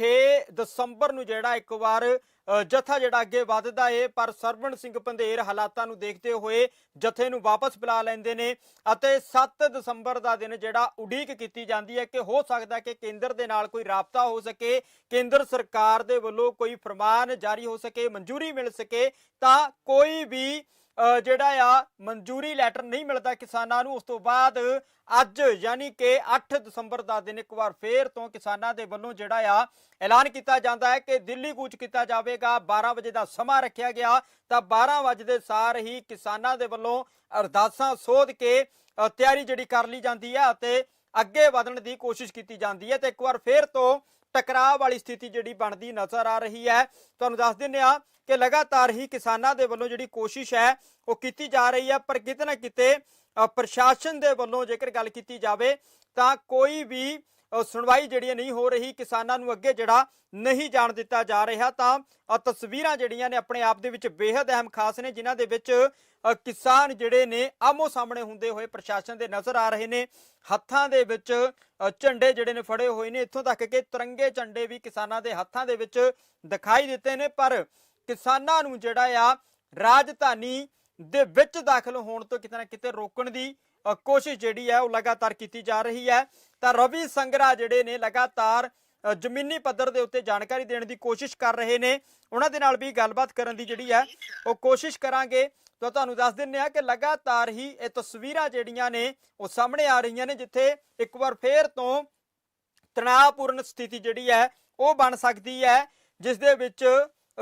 6 ਦਸੰਬਰ ਨੂੰ ਜਿਹੜਾ ਇੱਕ ਵਾਰ ਜਥਾ ਜਿਹੜਾ ਅੱਗੇ ਵੱਧਦਾ ਏ, ਪਰ ਸਰਵਣ ਸਿੰਘ ਪੰਧੇਰ ਹਾਲਾਤਾਂ ਨੂੰ ਦੇਖਦੇ ਹੋਏ ਜਥੇ ਨੂੰ ਵਾਪਸ ਬੁਲਾ ਲੈਂਦੇ ਨੇ ਅਤੇ 7 ਦਸੰਬਰ ਦਾ ਦਿਨ ਜਿਹੜਾ ਉਡੀਕ ਕੀਤੀ ਜਾਂਦੀ ਹੈ ਕਿ ਹੋ ਸਕਦਾ ਕਿ ਕੇਂਦਰ ਦੇ ਨਾਲ ਕੋਈ ਰਾਬਤਾ ਹੋ ਸਕੇ, ਕੇਂਦਰ ਸਰਕਾਰ ਦੇ ਵੱਲੋਂ ਕੋਈ ਫਰਮਾਨ ਜਾਰੀ ਹੋ ਸਕੇ, ਮਨਜ਼ੂਰੀ ਮਿਲ ਸਕੇ, ਤਾਂ ਕੋਈ ਵੀ ਜਿਹੜਾ ਆ, ਮਨਜ਼ੂਰੀ ਲੈਟਰ ਨਹੀਂ ਮਿਲਦਾ ਕਿਸਾਨਾਂ ਨੂੰ। ਉਸ ਤੋਂ ਬਾਅਦ ਅੱਜ ਯਾਨੀ ਕਿ 8 ਦਸੰਬਰ ਦਾ ਦਿਨ ਇੱਕ ਵਾਰ ਫੇਰ ਤੋਂ ਕਿਸਾਨਾਂ ਦੇ ਵੱਲੋਂ ਜਿਹੜਾ ਆ, ਐਲਾਨ ਕੀਤਾ ਜਾਂਦਾ ਹੈ ਕਿ ਦਿੱਲੀ ਕੂਚ ਕੀਤਾ ਜਾਵੇਗਾ। 12 ਵਜੇ ਦਾ ਸਮਾਂ ਰੱਖਿਆ ਗਿਆ। ਤਾਂ 12 ਵਜੇ ਦੇ ਸਾਰ ਹੀ ਕਿਸਾਨਾਂ ਦੇ ਵੱਲੋਂ ਅਰਦਾਸਾਂ ਸੋਧ ਕੇ ਤਿਆਰੀ ਜਿਹੜੀ ਕਰ ਲਈ ਜਾਂਦੀ ਹੈ ਅਤੇ ਅੱਗੇ ਵਧਣ ਦੀ ਕੋਸ਼ਿਸ਼ ਕੀਤੀ ਜਾਂਦੀ ਹੈ। ਤੇ ਇੱਕ ਵਾਰ ਫੇਰ ਤੋਂ ਟਕਰਾਅ ਵਾਲੀ ਸਥਿਤੀ ਜਿਹੜੀ ਬਣਦੀ ਨਜ਼ਰ ਆ ਰਹੀ ਹੈ। ਤੁਹਾਨੂੰ ਦੱਸ ਦਿੰਦੇ ਆ ਕਿ ਲਗਾਤਾਰ ਹੀ ਕਿਸਾਨਾਂ ਦੇ ਵੱਲੋਂ ਜਿਹੜੀ ਕੋਸ਼ਿਸ਼ ਹੈ ਉਹ ਕੀਤੀ ਜਾ ਰਹੀ ਹੈ। ਪਰ ਕਿਤੇ ਨਾ ਕਿਤੇ ਅ, ਪ੍ਰਸ਼ਾਸਨ ਦੇ ਵੱਲੋਂ ਜੇਕਰ ਗੱਲ ਕੀਤੀ ਜਾਵੇ ਤਾਂ ਕੋਈ ਵੀ ਸੁਣਵਾਈ ਜਿਹੜੀ ਹੈ ਨਹੀਂ ਹੋ ਰਹੀ, ਕਿਸਾਨਾਂ ਨੂੰ ਅੱਗੇ ਜਿਹੜਾ ਨਹੀਂ ਜਾਣ ਦਿੱਤਾ ਜਾ ਰਿਹਾ, ਤਾਂ ਤਸਵੀਰਾਂ ਜਿਹੜੀਆਂ ਨੇ ਆਪਣੇ ਆਪ ਦੇ ਵਿੱਚ ਬੇहद ਅਹਿਮ ਖਾਸ ਨੇ, ਜਿਨ੍ਹਾਂ ਦੇ ਵਿੱਚ ਕਿਸਾਨ ਜਿਹੜੇ ਨੇ ਆਮੋ ਸਾਹਮਣੇ ਹੁੰਦੇ ਹੋਏ ਪ੍ਰਸ਼ਾਸਨ ਦੇ ਨਜ਼ਰ ਆ ਰਹੇ ਨੇ। ਹੱਥਾਂ ਦੇ ਵਿੱਚ ਝੰਡੇ ਜਿਹੜੇ ਨੇ ਫੜੇ ਹੋਏ ਨੇ। ਇੱਥੋਂ ਤੱਕ ਕਿ ਤਿਰੰਗੇ ਝੰਡੇ ਵੀ ਕਿਸਾਨਾਂ ਦੇ ਹੱਥਾਂ ਦੇ ਵਿੱਚ ਦਿਖਾਈ ਦਿੱਤੇ ਨੇ, ਪਰ ਕਿਸਾਨਾਂ ਨੂੰ ਜਿਹੜਾ ਆ ਰਾਜਧਾਨੀ ਦੇ ਵਿੱਚ ਦਾਖਲ ਹੋਣ ਤੋਂ ਕਿਤੇ ਨਾ ਕਿਤੇ ਰੋਕਣ ਦੀ ਕੋਸ਼ਿਸ਼ ਜਿਹੜੀ ਹੈ ਉਹ ਲਗਾਤਾਰ ਕੀਤੀ ਜਾ ਰਹੀ ਹੈ। ਤਾਂ ਰਵੀ ਸੰਗਰਾ ਜਿਹੜੇ ਨੇ ਲਗਾਤਾਰ ਜ਼ਮੀਨੀ ਪੱਧਰ ਦੇ ਉੱਤੇ ਜਾਣਕਾਰੀ ਦੇਣ ਦੀ ਕੋਸ਼ਿਸ਼ ਕਰ ਰਹੇ ਨੇ। ਉਹਨਾਂ ਦੇ ਨਾਲ ਵੀ ਗੱਲਬਾਤ ਕਰਨ ਦੀ ਜਿਹੜੀ ਹੈ ਉਹ ਕੋਸ਼ਿਸ਼ ਕਰਾਂਗੇ। ਤਾਂ ਤੁਹਾਨੂੰ ਦੱਸ ਦਿੰਨੇ ਆ ਕਿ ਲਗਾਤਾਰ ਹੀ ਇਹ ਤਸਵੀਰਾਂ ਜਿਹੜੀਆਂ ਨੇ ਉਹ ਸਾਹਮਣੇ ਆ ਰਹੀਆਂ ਨੇ, ਜਿੱਥੇ ਇੱਕ ਵਾਰ ਫੇਰ ਤੋਂ ਤਣਾਅਪੂਰਨ ਸਥਿਤੀ ਜਿਹੜੀ ਹੈ ਉਹ ਬਣ ਸਕਦੀ ਹੈ, ਜਿਸ ਦੇ ਵਿੱਚ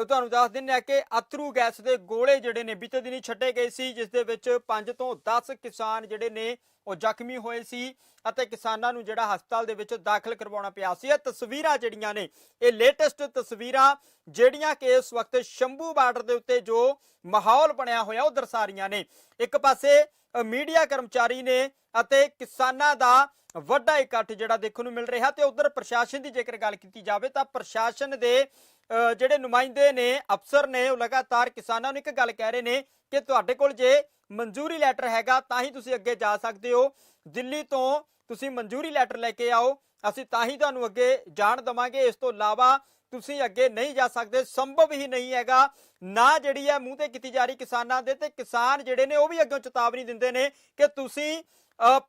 ਤੁਹਾਨੂੰ ਦੱਸ ਦਿੰਨੇ ਆ ਕਿ ਅਥਰੂ ਗੈਸ ਦੇ ਗੋਲੇ ਜਿਹੜੇ ਨੇ ਬੀਤੇ ਦਿਨੀ ਛੱਡੇ ਗਏ ਸੀ, ਜਿਸ ਦੇ ਵਿੱਚ 5 ਤੋਂ 10 ਕਿਸਾਨ ਜਿਹੜੇ ਨੇ ਉਹ ਜ਼ਖਮੀ ਹੋਏ ਸੀ ਅਤੇ ਕਿਸਾਨਾਂ ਨੂੰ ਜਿਹੜਾ ਹਸਪਤਾਲ ਦੇ ਵਿੱਚ ਦਾਖਲ ਕਰਵਾਉਣਾ ਪਿਆ ਸੀ। ਇਹ ਤਸਵੀਰਾਂ ਜਿਹੜੀਆਂ ਨੇ, ਇਹ ਲੇਟੈਸਟ ਤਸਵੀਰਾਂ ਜਿਹੜੀਆਂ ਕਿ ਇਸ ਵਕਤ ਸ਼ੰਭੂ ਬਾਰਡਰ ਦੇ ਉੱਤੇ ਜੋ ਮਾਹੌਲ ਬਣਿਆ ਹੋਇਆ, ਉਹ ਦਰਸਾ ਰਹੀਆਂ ਨੇ। ਇੱਕ ਪਾਸੇ ਮੀਡੀਆ ਕਰਮਚਾਰੀ ਨੇ ਅਤੇ ਕਿਸਾਨਾਂ ਦਾ ਵੱਡਾ ਇਕੱਠ ਜਿਹੜਾ ਦੇਖਣ ਨੂੰ ਮਿਲ ਰਿਹਾ ਤੇ ਉਧਰ ਪ੍ਰਸ਼ਾਸਨ ਦੀ ਜੇਕਰ ਗੱਲ ਕੀਤੀ ਜਾਵੇ ਤਾਂ ਪ੍ਰਸ਼ਾਸਨ ਦੇ ਜਿਹੜੇ ਨੁਮਾਇੰਦੇ ਨੇ, ਅਫਸਰ ਨੇ, ਉਹ ਲਗਾਤਾਰ ਕਿਸਾਨਾਂ ਨੂੰ ਇੱਕ ਗੱਲ ਕਹਿ ਰਹੇ ਨੇ ਕਿ ਤੁਹਾਡੇ ਕੋਲ ਜੇ ਮਨਜ਼ੂਰੀ ਲੈਟਰ ਹੈਗਾ ਤਾਂ ਹੀ ਤੁਸੀਂ ਅੱਗੇ ਜਾ ਸਕਦੇ ਹੋ। ਦਿੱਲੀ ਤੋਂ ਤੁਸੀਂ ਮਨਜ਼ੂਰੀ ਲੈਟਰ ਲੈ ਕੇ ਆਓ, ਅਸੀਂ ਤਾਂ ਹੀ ਤੁਹਾਨੂੰ ਅੱਗੇ ਜਾਣ ਦਵਾਂਗੇ। ਇਸ ਤੋਂ ਇਲਾਵਾ ਤੁਸੀਂ ਅੱਗੇ ਨਹੀਂ ਜਾ ਸਕਦੇ, ਸੰਭਵ ਹੀ ਨਹੀਂ ਹੈਗਾ। ਨਾ ਜਿਹੜੀ ਹੈ ਮੂੰਹ ਤੇ ਕੀਤੀ ਜਾ ਰਹੀ ਕਿਸਾਨਾਂ ਦੇ ਤੇ ਕਿਸਾਨ ਜਿਹੜੇ ਨੇ ਉਹ ਵੀ ਅੱਗੇ ਚੇਤਾਵਨੀ ਦਿੰਦੇ ਨੇ ਕਿ ਤੁਸੀਂ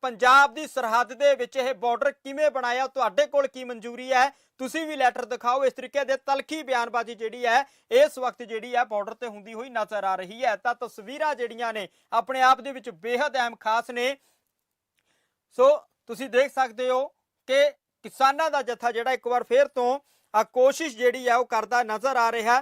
ਪੰਜਾਬ ਦੀ ਸਰਹੱਦ ਦੇ ਵਿੱਚ ਇਹ ਬਾਰਡਰ ਕਿਵੇਂ ਬਣਾਇਆ? ਤੁਹਾਡੇ ਕੋਲ ਕੀ ਮਨਜ਼ੂਰੀ ਹੈ? ਤੁਸੀਂ ਵੀ ਲੈਟਰ ਦਿਖਾਓ। ਇਸ ਤਰੀਕੇ ਦੇ ਤਲਖੀ ਬਿਆਨਬਾਜ਼ੀ ਜਿਹੜੀ ਹੈ, ਇਸ ਵਕਤ ਜਿਹੜੀ ਹੈ ਬਾਰਡਰ ਤੇ ਹੁੰਦੀ ਹੋਈ ਨਜ਼ਰ ਆ ਰਹੀ ਹੈ। ਤਾਂ ਤਸਵੀਰਾਂ ਜਿਹੜੀਆਂ ਨੇ, ਆਪਣੇ ਆਪ ਦੇ ਵਿੱਚ ਬੇहद ਅਹਿਮ ਖਾਸ ਨੇ। ਸੋ, ਤੁਸੀਂ ਦੇਖ ਸਕਦੇ ਹੋ ਕਿ ਕਿਸਾਨਾਂ ਦਾ ਜਥਾ ਜਿਹੜਾ ਇੱਕ ਵਾਰ ਫੇਰ ਤੋਂ ਆ ਕੋਸ਼ਿਸ਼ ਜਿਹੜੀ ਹੈ ਉਹ ਕਰਦਾ ਨਜ਼ਰ ਆ ਰਿਹਾ।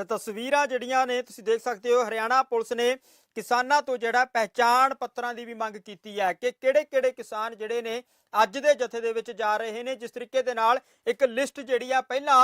ਤੇ ਤਸਵੀਰਾਂ ਜਿਹੜੀਆਂ ਨੇ ਤੁਸੀਂ ਦੇਖ ਸਕਦੇ ਹੋ, ਹਰਿਆਣਾ ਪੁਲਿਸ ਨੇ ਕਿਸਾਨਾਂ ਤੋਂ ਜਿਹੜਾ ਪਹਿਚਾਣ ਪੱਤਰਾਂ ਦੀ ਵੀ ਮੰਗ ਕੀਤੀ ਹੈ ਕਿ ਕਿਹੜੇ-ਕਿਹੜੇ ਕਿਸਾਨ ਜਿਹੜੇ ਨੇ ਅੱਜ ਦੇ ਜਥੇ ਦੇ ਵਿੱਚ ਜਾ ਰਹੇ ਨੇ। ਜਿਸ ਤਰੀਕੇ ਦੇ ਨਾਲ ਇੱਕ ਲਿਸਟ ਜਿਹੜੀ ਆ ਪਹਿਲਾਂ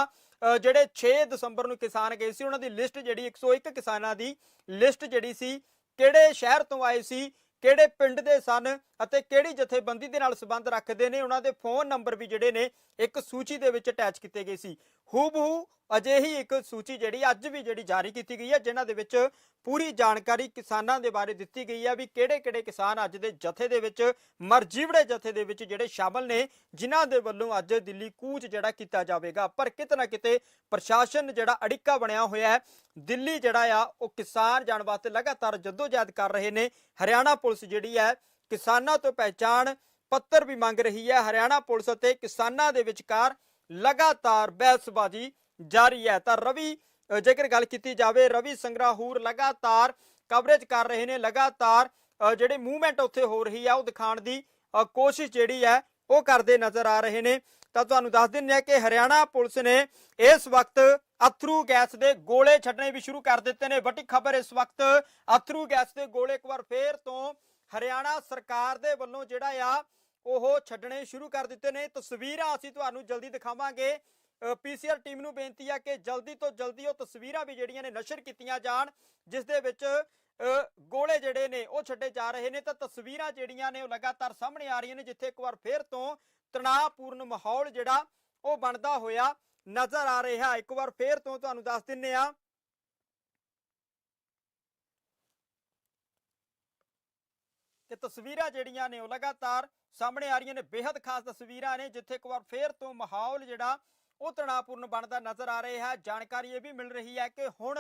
ਜਿਹੜੇ 6 ਦਸੰਬਰ ਨੂੰ ਕਿਸਾਨ ਗਏ ਸੀ, ਉਹਨਾਂ ਦੀ ਲਿਸਟ ਜਿਹੜੀ 101 ਕਿਸਾਨਾਂ ਦੀ ਲਿਸਟ ਜਿਹੜੀ ਸੀ, ਕਿਹੜੇ ਸ਼ਹਿਰ ਤੋਂ ਆਏ ਸੀ, ਕਿਹੜੇ ਪਿੰਡ ਦੇ ਸਨ ਅਤੇ ਕਿਹੜੀ ਜਥੇਬੰਦੀ ਦੇ ਨਾਲ ਸੰਬੰਧ ਰੱਖਦੇ ਨੇ, ਉਹਨਾਂ ਦੇ ਫੋਨ ਨੰਬਰ ਵੀ ਜਿਹੜੇ ਨੇ ਇੱਕ ਸੂਚੀ ਦੇ ਵਿੱਚ ਅਟੈਚ ਕੀਤੇ ਗਏ ਸੀ। ਹੂਬਹੂ ਅਜਿਹੀ ਇੱਕ ਸੂਚੀ ਜਿਹੜੀ ਅੱਜ ਵੀ ਜਿਹੜੀ ਜਾਰੀ ਕੀਤੀ ਗਈ ਹੈ, ਜਿਨ੍ਹਾਂ ਦੇ ਵਿੱਚ ਪੂਰੀ ਜਾਣਕਾਰੀ ਕਿਸਾਨਾਂ ਦੇ ਬਾਰੇ ਦਿੱਤੀ ਗਈ ਹੈ ਵੀ ਕਿਹੜੇ-ਕਿਹੜੇ ਕਿਸਾਨ ਅੱਜ ਦੇ ਜਥੇ ਦੇ ਵਿੱਚ, ਮਰਜੀਵੜੇ ਜਥੇ ਦੇ ਵਿੱਚ ਜਿਹੜੇ ਸ਼ਾਮਲ ਨੇ, ਜਿਨ੍ਹਾਂ ਦੇ ਵੱਲੋਂ ਅੱਜ ਦਿੱਲੀ ਕੂਚ ਜਿਹੜਾ ਕੀਤਾ ਜਾਵੇਗਾ। ਪਰ ਕਿਤੇ ਨਾ ਕਿਤੇ ਪ੍ਰਸ਼ਾਸਨ ਜਿਹੜਾ ਅੜਿੱਕਾ ਬਣਿਆ ਹੋਇਆ ਹੈ, ਦਿੱਲੀ ਜਿਹੜਾ ਆ, ਉਹ ਕਿਸਾਨ ਜਾਣ ਵਾਸਤੇ ਲਗਾਤਾਰ ਜਦੋਜਹਿਦ ਕਰ ਰਹੇ ਨੇ। ਹਰਿਆਣਾ ਪੁਲਿਸ ਜਿਹੜੀ ਹੈ, ਕਿਸਾਨਾਂ ਤੋਂ ਪਹਿਚਾਣ ਪੱਤਰ ਵੀ ਮੰਗ ਰਹੀ ਹੈ। ਹਰਿਆਣਾ ਪੁਲਿਸ ਅਤੇ ਕਿਸਾਨਾਂ ਦੇ ਵਿਚਕਾਰ ਲਗਾਤਾਰ ਬਹਿਸਬਾਜ਼ੀ ਜਾਰੀ ਹੈ। ਤਾਂ ਰਵੀ ਜੇਕਰ ਗੱਲ ਕੀਤੀ ਜਾਵੇ ਰਵੀ ਸੰਗਰਾਹੂਰ ਲਗਾਤਾਰ ਕਵਰੇਜ ਕਰ ਰਹੇ ਨੇ। ਲਗਾਤਾਰ ਅ, ਜਿਹੜੇ ਮੂਵਮੈਂਟ ਉੱਥੇ ਹੋ ਰਹੀ ਆ ਉਹ ਦਿਖਾਉਣ ਦੀ ਕੋਸ਼ਿਸ਼ ਜਿਹੜੀ ਹੈ ਉਹ ਕਰਦੇ ਨਜ਼ਰ ਆ ਰਹੇ ਨੇ। ਤਾਂ ਤੁਹਾਨੂੰ ਦੱਸ ਦਿੰਦੇ ਆ ਕਿ ਹਰਿਆਣਾ ਪੁਲਿਸ ਨੇ ਇਸ ਵਕਤ ਅਥਰੂ ਗੈਸ ਦੇ ਗੋਲੇ ਛੱਡਣੇ ਵੀ ਸ਼ੁਰੂ ਕਰ ਦਿੱਤੇ ਨੇ। ਵੱਡੀ ਖਬਰ ਇਸ ਵਕਤ ਅਥਰੂ ਗੈਸ ਦੇ ਗੋਲੇ ਇੱਕ ਵਾਰ ਫੇਰ ਤੋਂ ਹਰਿਆਣਾ ਸਰਕਾਰ ਦੇ ਵੱਲੋਂ ਜਿਹੜਾ ਆ ਉਹ ਛੱਡਣੇ ਸ਼ੁਰੂ ਕਰ ਦਿੱਤੇ ਨੇ। ਤਸਵੀਰਾਂ ਅਸੀਂ ਤੁਹਾਨੂੰ ਜਲਦੀ ਦਿਖਾਵਾਂਗੇ। ਪੀਸੀਆਰ ਟੀਮ ਨੂੰ ਬੇਨਤੀ ਆ ਕਿ ਜਲਦੀ ਤੋਂ ਜਲਦੀ ਉਹ ਤਸਵੀਰਾਂ ਵੀ ਜਿਹੜੀਆਂ ਨੇ ਨਸ਼ਰ ਕੀਤੀਆਂ ਜਾਣ, ਜਿਸ ਦੇ ਵਿੱਚ ਗੋਲੇ ਜਿਹੜੇ ਨੇ ਉਹ ਛੱਡੇ ਜਾ ਰਹੇ ਨੇ। ਤਾਂ ਤਸਵੀਰਾਂ ਜਿਹੜੀਆਂ ਨੇ ਉਹ ਲਗਾਤਾਰ ਸਾਹਮਣੇ ਆ ਰਹੀਆਂ ਨੇ, ਜਿੱਥੇ ਇੱਕ ਵਾਰ ਫੇਰ ਤੋਂ ਤਣਾਅਪੂਰਨ ਮਾਹੌਲ ਜਿਹੜਾ ਉਹ ਬਣਦਾ ਹੋਇਆ ਨਜ਼ਰ ਆ ਰਿਹਾ। ਇੱਕ ਵਾਰ ਫੇਰ ਤੋਂ ਤੁਹਾਨੂੰ ਦੱਸ ਦਿੰਨੇ ਆ। ਕਿ ਤਸਵੀਰਾਂ ਜਿਹੜੀਆਂ ਨੇ ਉਹ ਲਗਾਤਾਰ ਸਾਹਮਣੇ ਆ ਰਹੀਆਂ ਨੇ ਬੇहद ਖਾਸ ਤਸਵੀਰਾਂ ਨੇ, ਜਿੱਥੇ ਇੱਕ ਵਾਰ ਫੇਰ ਤੋਂ ਮਾਹੌਲ ਜਿਹੜਾ ਉਹ ਤਣਾਅਪੂਰਨ ਬਣਦਾ ਨਜ਼ਰ ਆ ਰਿਹਾ ਹੈ। ਜਾਣਕਾਰੀ ਇਹ ਵੀ ਮਿਲ ਰਹੀ ਹੈ ਕਿ ਹੁਣ